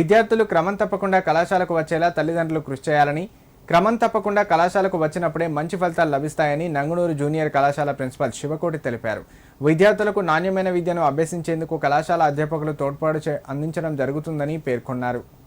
విద్యార్థులు క్రమం తప్పకుండా కళాశాలకు వచ్చేలా తల్లిదండ్రులు కృషి చేయాలని క్రమం తప్పకుండా కళాశాలకు వచ్చినప్పుడే మంచి ఫలితాలు లభిస్తాయని నంగునూరు జూనియర్ కళాశాల ప్రిన్సిపల్ శివకోటి తెలిపారు. విద్యార్థులకు నాణ్యమైన విద్యను అభ్యసించేందుకు కళాశాల అధ్యాపకులు తోడ్పాటు చే- అందించడం జరుగుతుందని పేర్కొన్నారు.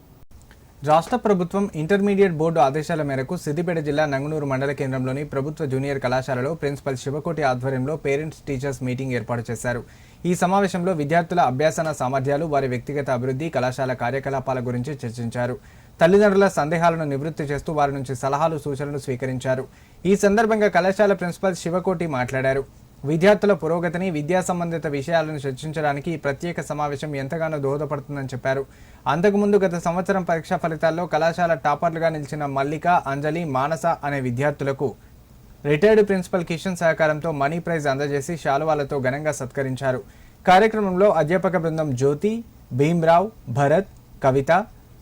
రాష్ట్ర ప్రభుత్వం ఇంటర్మీడియట్ బోర్డు ఆదేశాల మేరకు సిద్దిపేట జిల్లా నంగునూరు మండల కేంద్రంలోని ప్రభుత్వ జూనియర్ కళాశాలలో ప్రిన్సిపల్ శివకోటి ఆధ్వర్యంలో పేరెంట్స్ టీచర్స్ మీటింగ్ ఏర్పాటు చేశారు. ఈ సమావేశంలో విద్యార్థుల అభ్యాసన సామర్థ్యాలు వారి వ్యక్తిగత అభివృద్ధి కళాశాల కార్యకలాపాల గురించి చర్చించారు. తల్లిదండ్రుల సందేహాలను నివృత్తి చేస్తూ వారి నుంచి సలహాలు సూచనలు స్వీకరించారు. ఈ సందర్భంగా కళాశాల ప్రిన్సిపల్ శివకోటి మాట్లాడారు. విద్యార్థుల పురోగతిని విద్యా సంబంధిత విషయాలను చర్చించడానికి ఈ ప్రత్యేక సమావేశం ఎంతగానో దోహదపడుతుందని చెప్పారు. అంతకుముందు గత సంవత్సరం పరీక్షా ఫలితాల్లో కళాశాల టాపర్లుగా నిలిచిన మల్లిక అంజలి మానస అనే విద్యార్థులకు రిటైర్డ్ ప్రిన్సిపల్ కిషన్ సహకారంతో మనీ ప్రైజ్ అందజేసి శాలువాలతో ఘనంగా సత్కరించారు. కార్యక్రమంలో అధ్యాపక బృందం జ్యోతి భీమ్రావ్ భరత్ కవిత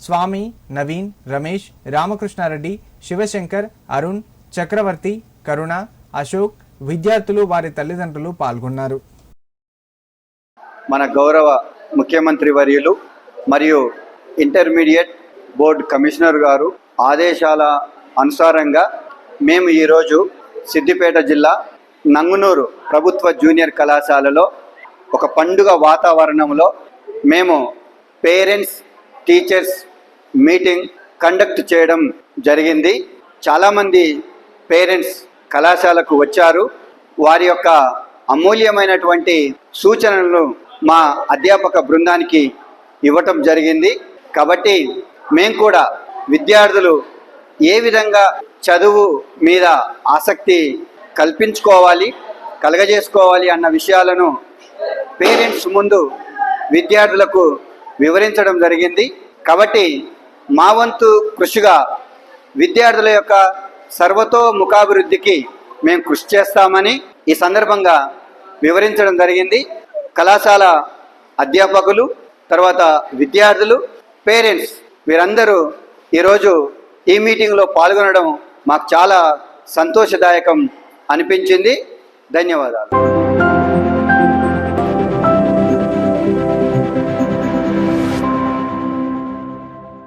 స్వామి నవీన్ రమేష్ రామకృష్ణారెడ్డి శివశంకర్ అరుణ్ చక్రవర్తి కరుణ అశోక్ విద్యార్థులు వారి తల్లిదండ్రులు పాల్గొన్నారు. మన గౌరవ ముఖ్యమంత్రి వర్యులు మరియు ఇంటర్మీడియట్ బోర్డు కమిషనర్ గారు ఆదేశాల అనుసారంగా మేము ఈరోజు సిద్దిపేట జిల్లా నంగునూరు ప్రభుత్వ జూనియర్ కళాశాలలో ఒక పండుగ వాతావరణంలో మేము పేరెంట్స్ టీచర్స్ మీటింగ్ కండక్ట్ చేయడం జరిగింది. చాలామంది పేరెంట్స్ కళాశాలకు వచ్చారు. వారి యొక్క అమూల్యమైనటువంటి సూచనలను మా అధ్యాపక బృందానికి ఇవ్వటం జరిగింది. కాబట్టి మేము కూడా విద్యార్థులు ఏ విధంగా చదువు మీద ఆసక్తి కల్పించుకోవాలి కలగజేసుకోవాలి అన్న విషయాలను పేరెంట్స్ ముందు విద్యార్థులకు వివరించడం జరిగింది. కాబట్టి మా వంతు కృషిగా విద్యార్థుల యొక్క సర్వతోముఖాభివృద్ధికి మేము కృషి చేస్తామని ఈ సందర్భంగా వివరించడం జరిగింది. కళాశాల అధ్యాపకులు తర్వాత విద్యార్థులు పేరెంట్స్ వీరందరూ ఈరోజు ఈ మీటింగ్లో పాల్గొనడం మాకు చాలా సంతోషదాయకం అనిపించింది. ధన్యవాదాలు.